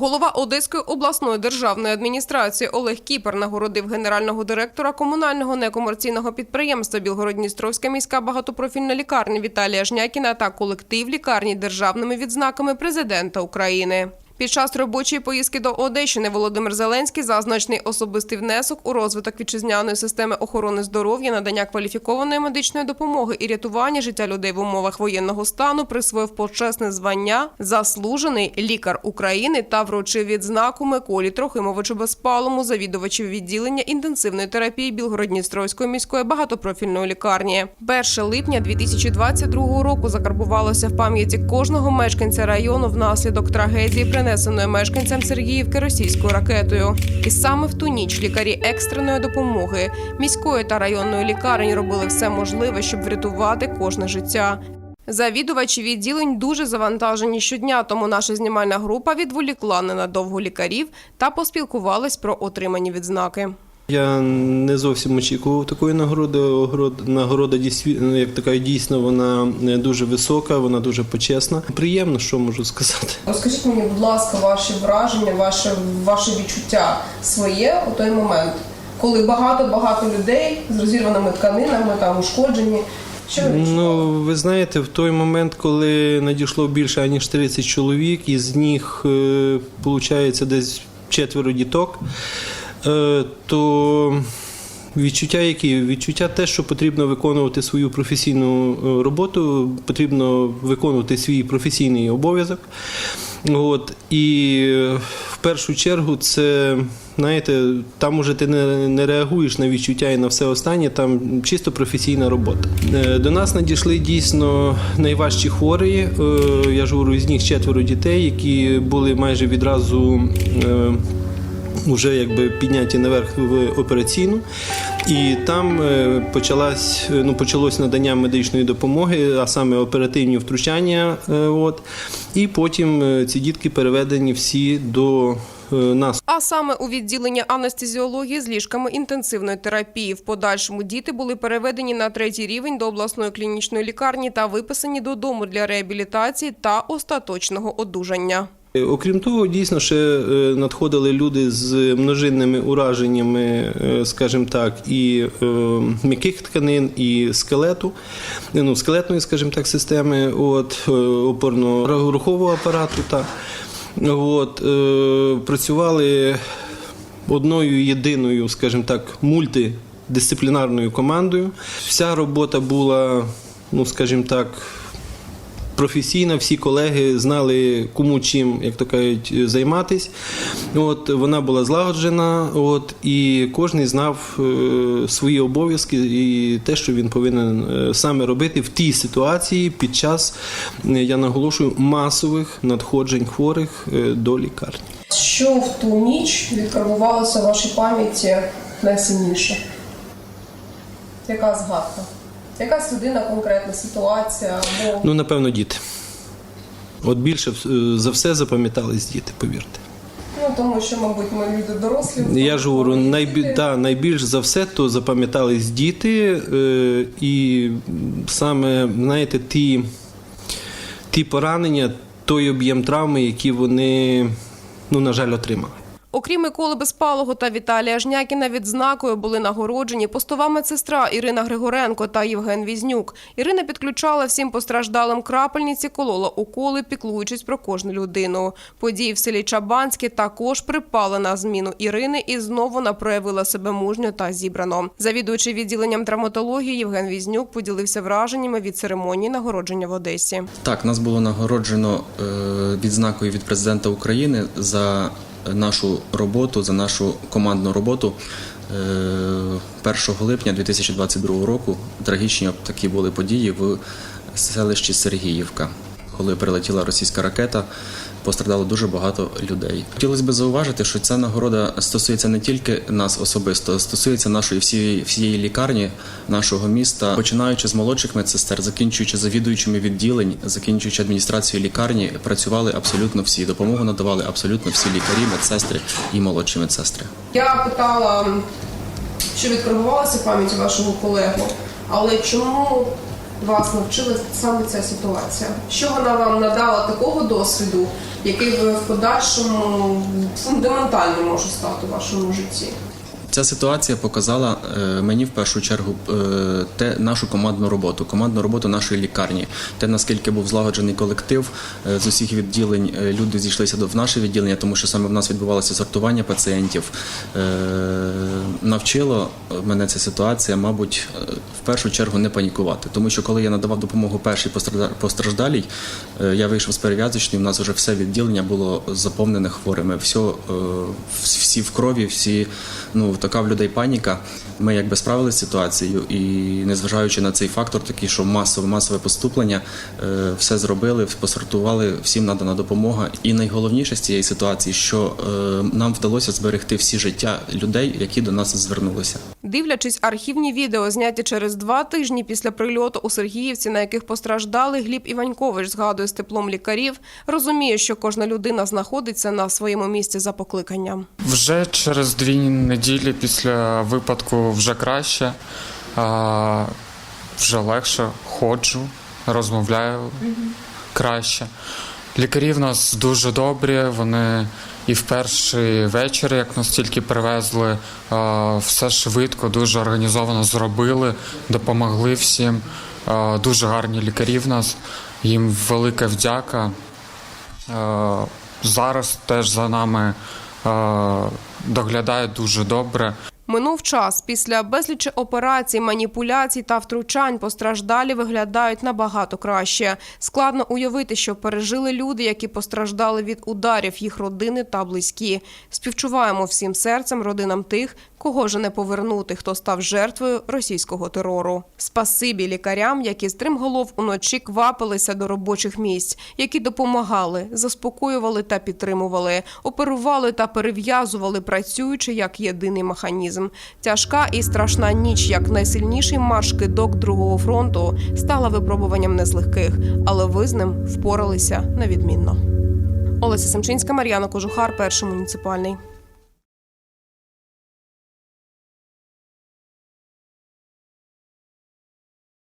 Голова Одеської обласної державної адміністрації Олег Кіпер нагородив генерального директора комунального некомерційного підприємства Білгород-Дністровська міська багатопрофільна лікарня Віталія Жнякіна та колектив лікарні державними відзнаками президента України. Під час робочої поїздки до Одещини Володимир Зеленський за значний особистий внесок у розвиток вітчизняної системи охорони здоров'я, надання кваліфікованої медичної допомоги і рятування життя людей в умовах воєнного стану присвоїв почесне звання заслужений лікар України та вручив відзнаку Миколі Трохимовичу Безпалому, завідувачів відділення інтенсивної терапії Білгород-Дністровської міської багатопрофільної лікарні. 1 липня 2022 року закарбувалося в пам'яті кожного мешканця району внаслідок трагедії, принесеної мешканцям Сергіївки російською ракетою. І саме в ту ніч лікарі екстреної допомоги міської та районної лікарні робили все можливе, щоб врятувати кожне життя. Завідувачі відділень дуже завантажені щодня, тому наша знімальна група відволікла ненадовго лікарів та поспілкувалась про отримані відзнаки. Я не зовсім очікував такої нагороди. Нагорода ну, як така дійсно вона е, дуже висока, вона дуже почесна. Приємно, що можу сказати. Розкажіть мені, будь ласка, ваші враження, ваше, ваше відчуття своє у той момент, коли багато-багато людей з розірваними тканинами, там ушкоджені. Ну, ви знаєте, в той момент, коли надійшло більше ніж 30 чоловік, із них виходить десь четверо діток, е, то відчуття які? Відчуття те, що потрібно виконувати свою професійну е, роботу, потрібно виконувати свій професійний обов'язок. От, і е, в першу чергу це, знаєте, там уже ти не, не реагуєш на відчуття і на все останнє, там чисто професійна робота. Е, До нас надійшли дійсно найважчі хворі. Е, Я ж говорю, з них четверо дітей, які були майже відразу. Вже якби підняті наверх в операційну, і там е, почалась, е, ну, почалось надання медичної допомоги, а саме оперативні втручання. е, От. І потім ці дітки переведені всі до нас. А саме у відділення анестезіології з ліжками інтенсивної терапії. В подальшому діти були переведені на третій рівень до обласної клінічної лікарні та виписані додому для реабілітації та остаточного одужання. Е, Окрім того, дійсно ще е, надходили люди з множинними ураженнями, е, скажімо так, і м'яких тканин, і скелету, ну, скелетної, скажімо так, системи, от, е, опорно-рухового апарату. Та, от, працювали одною єдиною, скажімо так, мультидисциплінарною командою. Вся робота була, ну, скажімо так, професійна, всі колеги знали, кому чим, як то кажуть, займатись. От вона була злагоджена, от і кожен знав е, свої обов'язки і те, що він повинен е, саме робити в тій ситуації під час, е, я наголошую, масових надходжень хворих до лікарні. Що в ту ніч відкарбувалося в вашій пам'яті найсильніше? Яка згадка? Якась людина, конкретна ситуація або Ну, напевно, діти. От більше е, за все запам'ятались діти, повірте. ну тому, що, мабуть, ми люди дорослі. Я ж говорю, найбі... Да, найбільш за все, то запам'ятались діти, е, і саме, знаєте, ті, ті поранення, той об'єм травми, які вони, ну, на жаль, отримали. Окрім Миколи Безпалого та Віталія Жнякіна, відзнакою були нагороджені постова медсестра Ірина Григоренко та Євген Візнюк. Ірина підключала всім постраждалим крапельниці, колола уколи, піклуючись про кожну людину. Події в селі Чабанське також припали на зміну Ірини, і знову вона проявила себе мужньо та зібрано. Завідуючий відділенням травматології Євген Візнюк поділився враженнями від церемонії нагородження в Одесі. Так, нас було нагороджено е, відзнакою від президента України за нашу роботу, за нашу командну роботу. Е, 1 липня 2022 року трагічні такі були події в селищі Сергіївка. Коли прилетіла російська ракета, пострадало дуже багато людей. Хотілося б зауважити, що ця нагорода стосується не тільки нас особисто, стосується нашої всієї, всієї лікарні, нашого міста, починаючи з молодших медсестер, закінчуючи завідуючими відділень, закінчуючи адміністрацією лікарні, працювали абсолютно всі. Допомогу надавали абсолютно всі лікарі, медсестри і молодші медсестри. Я питала, що відкарбувалося в пам'яті вашого колегу, але чому вас навчила саме ця ситуація? Що вона вам надала такого досвіду, який ви в подальшому фундаментально може стати у вашому житті? Ця ситуація показала е, мені в першу чергу е, те нашу командну роботу, командну роботу нашої лікарні, те наскільки був злагоджений колектив е, з усіх відділень. Люди зійшлися в наше відділення, тому що саме в нас відбувалося сортування пацієнтів. Навчило мене ця ситуація, мабуть, в першу чергу не панікувати, тому що коли я надавав допомогу першій постражда- постраждалій, е, я вийшов з перев'язочної. У нас вже все відділення було заповнене хворими. Все, всі в крові, всі ну така в людей паніка. Ми якби справилися з ситуацією, і незважаючи на цей фактор, такий, що масове масове поступлення, е, все зробили, посортували, всім надана допомога. І найголовніше з цієї ситуації, що е, нам вдалося зберегти всі життя людей, які до нас звернулися. Дивлячись архівні відео, зняті через два тижні після прильоту у Сергіївці, на яких постраждали, Гліб Іванькович згадує з теплом лікарів, розуміє, що кожна людина знаходиться на своєму місці за покликанням. Вже через дві неділі після випадку вже краще, вже легше ходжу, розмовляю краще. Лікарі в нас дуже добрі, вони і в перший вечір, як нас тільки привезли, все швидко, дуже організовано зробили, допомогли всім. Дуже гарні лікарі в нас, їм велика вдяка. Е, Зараз теж за нами е, доглядають дуже добре. Минув час. Після безлічі операцій, маніпуляцій та втручань постраждалі виглядають набагато краще. Складно уявити, що пережили люди, які постраждали від ударів їх родини та близькі. Співчуваємо всім серцем родинам тих, кого же не повернути, хто став жертвою російського терору. Спасибі лікарям, які стримголов уночі квапилися до робочих місць, які допомагали, заспокоювали та підтримували, оперували та перев'язували, працюючи як єдиний механізм. Тяжка і страшна ніч, як найсильніший марш кидок другого фронту, стала випробуванням не з легких, але ви з ним впоралися на відмінно. Олеся Семчинська, Мар'яна Кожухар, перший муніципальний.